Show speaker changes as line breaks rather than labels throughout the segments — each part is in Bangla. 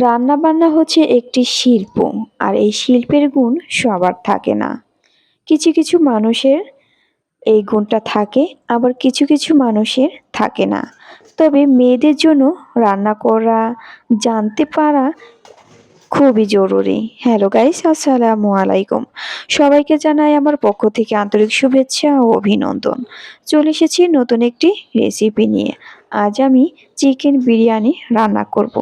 রান্না বান্না হচ্ছে একটি শিল্প, আর এই শিল্পের গুণ সবার থাকে না। কিছু কিছু মানুষের এই গুণটা থাকে, আবার কিছু কিছু মানুষের থাকে না। তবে মেয়েদের জন্য রান্না করা, জানতে পারা খুবই জরুরি। হ্যালো গাইস আসসালামু আলাইকুম। সবাইকে জানাই আমার পক্ষ থেকে আন্তরিক শুভেচ্ছা ও অভিনন্দন। চলে এসেছি নতুন একটি রেসিপি নিয়ে। আজ আমি চিকেন বিরিয়ানি রান্না করব।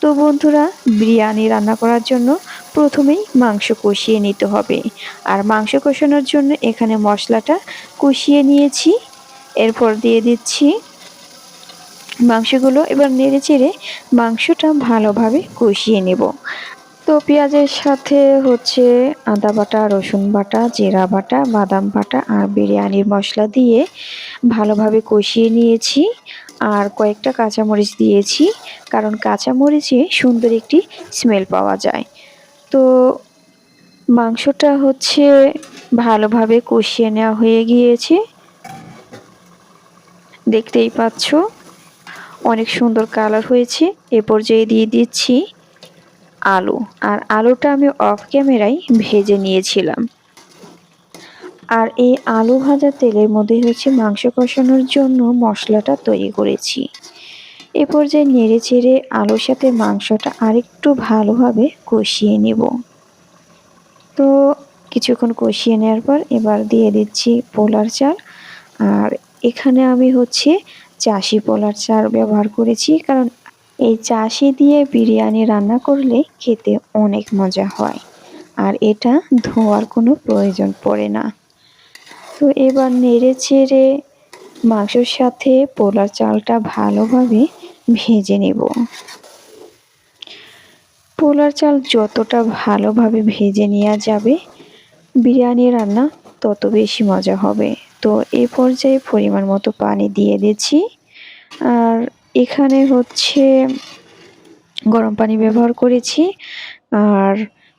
তো বন্ধুরা, বিরিয়ানি রান্না করার জন্য প্রথমেই মাংস কষিয়ে নিতে হবে। আর মাংস কষানোর জন্য এখানে মশলাটা কষিয়ে নিয়েছি। এরপর দিয়ে দিচ্ছি মাংসগুলো। এবার নেড়ে চেড়ে মাংসটা ভালোভাবে কষিয়ে নেব। পেঁয়াজের সাথে হচ্ছে আদা বাটা, রসুন বাটা, জিরা বাটা, বাদাম বাটা আর বিরিয়ানির মশলা দিয়ে ভালোভাবে কষিয়ে নিয়েছি আর কয়েকটা কাঁচামরিচ দিয়েছি কারণ কাঁচামরিচে সুন্দর একটি স্মেল পাওয়া যায়। তো মাংসটা হচ্ছে ভালোভাবে কষিয়ে নেওয়া হয়ে গিয়েছে। দেখতেই পাচ্ছ, অনেক সুন্দর কালার হয়েছে। এ পর্যায়ে দিয়ে দিচ্ছি আলু। আর আলুটা আমি অফ ক্যামেরায় ভেজে নিয়েছিলাম। আর এই আলু ভাজা তেলের মধ্যে হচ্ছে মাংস কষানোর জন্য মশলাটা তৈরি করেছি। এ পর্যায়ে নেড়ে চেড়ে আলুর সাথে মাংসটা আরেকটু ভালোভাবে কষিয়ে নেব। তো কিছুক্ষণ কষিয়ে নেওয়ার পর এবার দিয়ে দিচ্ছি পোলার চাল। আর এখানে আমি হচ্ছে চাষি পোলার চাল ব্যবহার করেছি, কারণ এই চাষি দিয়ে বিরিয়ানি রান্না করলে খেতে অনেক মজা হয়। আর এটা ধোয়ার কোনো প্রয়োজন পড়ে না। তো এবার নেড়ে চেড়ে মাংসর সাথে পোলার চালটা ভালোভাবে ভেজে নেব। পোলার চাল যতটা ভালোভাবে ভেজে নেওয়া যাবে, বিরিয়ানি রান্না তত বেশি মজা হবে। তো এ পর্যায়ে পরিমাণ মতো পানি দিয়ে দিচ্ছি। আর এখানে হচ্ছে গরম পানি ব্যবহার করেছি আর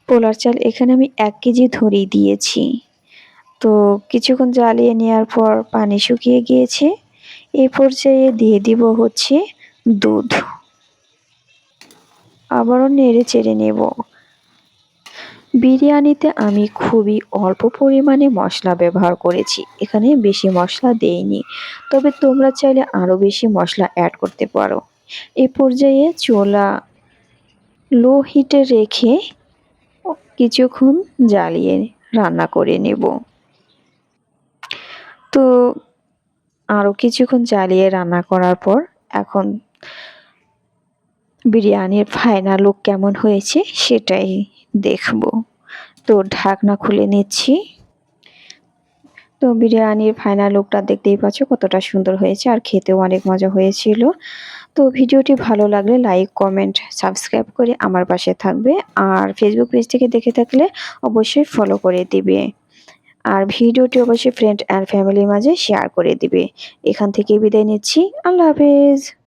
পোলার চাল এখানে আমি এক কেজি ধরেই দিয়েছি। তো কিছুক্ষণ জ্বালিয়ে নেওয়ার পর পানি শুকিয়ে গিয়েছে। এ পর্যায়ে দিয়ে দিব হচ্ছে দুধ। আবারও নেড়ে চেড়ে নেব। বিরিয়ানিতে আমি খুবই অল্প পরিমাণে মশলা ব্যবহার করেছি। এখানে বেশি মশলা দেইনি। তবে তোমরা চাইলে আরও বেশি মশলা অ্যাড করতে পারো। এ পর্যায়ে চোলা লো হিটে রেখে কিছুক্ষণ জ্বালিয়ে রান্না করে নেব। তো আরও কিছুক্ষণ জ্বালিয়ে রান্না করার পর এখন বিরিয়ানির ফাইনাল লুক কেমন হয়েছে সেটাই দেখব। তো ঢাকনা খুলে নিচ্ছি। তো বিরিয়ানির ফাইনাল লুকটা দেখতেই পাচ্ছ কতটা সুন্দর হয়েছে আর খেতেও অনেক মজা হয়েছিল। তো ভিডিওটি ভালো লাগলে লাইক কমেন্ট সাবস্ক্রাইব করে আমার পাশে থাকবে আর ফেসবুক পেজ থেকে দেখে থাকলে অবশ্যই ফলো করে দিবে। আর ভিডিওটি অবশ্যই ফ্রেন্ড অ্যান্ড ফ্যামিলির মাঝে শেয়ার করে দিবে। এখান থেকে বিদায় নিচ্ছি। আল্লাহ হাফেজ।